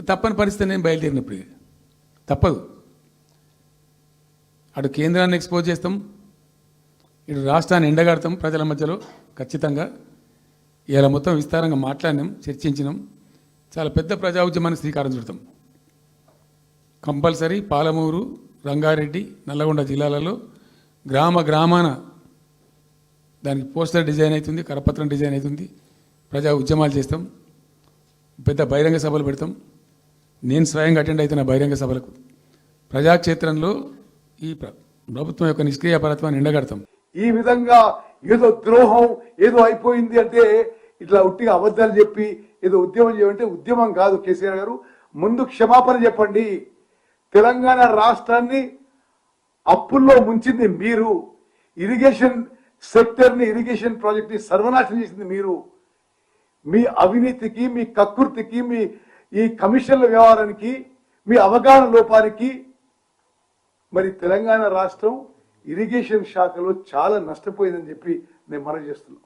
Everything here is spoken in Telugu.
తప్పని పరిస్థితి నేను బయలుదేరినప్పుడు తప్పదు. అటు కేంద్రాన్ని ఎక్స్పోజ్ చేస్తాం ఇటు రాష్ట్రాన్ని ఎండగడతాం ప్రజల మధ్యలో ఖచ్చితంగా. ఇలా మొత్తం విస్తారంగా మాట్లాడినాం చర్చించినాం. చాలా పెద్ద ప్రజా ఉద్యమాన్ని శ్రీకారం చుడతాం. కంపల్సరీ పాలమూరు రంగారెడ్డి నల్లగొండ జిల్లాలలో గ్రామ గ్రామాన దానికి పోస్టర్ డిజైన్ అవుతుంది కరపత్రం డిజైన్ అవుతుంది ప్రజా ఉద్యమాలు చేస్తాం. పెద్ద బహిరంగ సభలు పెడతాం. నేను స్వయంగా అటెండ్ అవుతున్న బహిరంగ సభలకు ప్రజాక్షేత్రంలో ఈ ప్రభుత్వం యొక్క నిష్క్రియ పరత్వాన్ని ఎండగడతాం. ఈ విధంగా ఏదో ద్రోహం ఏదో అయిపోయింది అంటే ఇట్లా ఉట్టిగా అబద్ధాలు చెప్పి ఏదో ఉద్యమం చేయమంటే ఉద్యమం కాదు కేసీఆర్ గారు. ముందు క్షమాపణ చెప్పండి. తెలంగాణ రాష్ట్రాన్ని అప్పుల్లో ముంచింది మీరు. ఇరిగేషన్ సెక్టర్ని ఇరిగేషన్ ప్రాజెక్ట్ని సర్వనాశనం చేసింది మీరు. మీ అవినీతికి మీ కక్కుర్తికి మీ ఈ కమిషన్ల వ్యవహారానికి మీ అవగాహన లోపానికి మరి తెలంగాణ రాష్ట్రం ఇరిగేషన్ శాఖలో చాలా నష్టపోయిందని చెప్పి నేను మనం చేస్తున్నాను.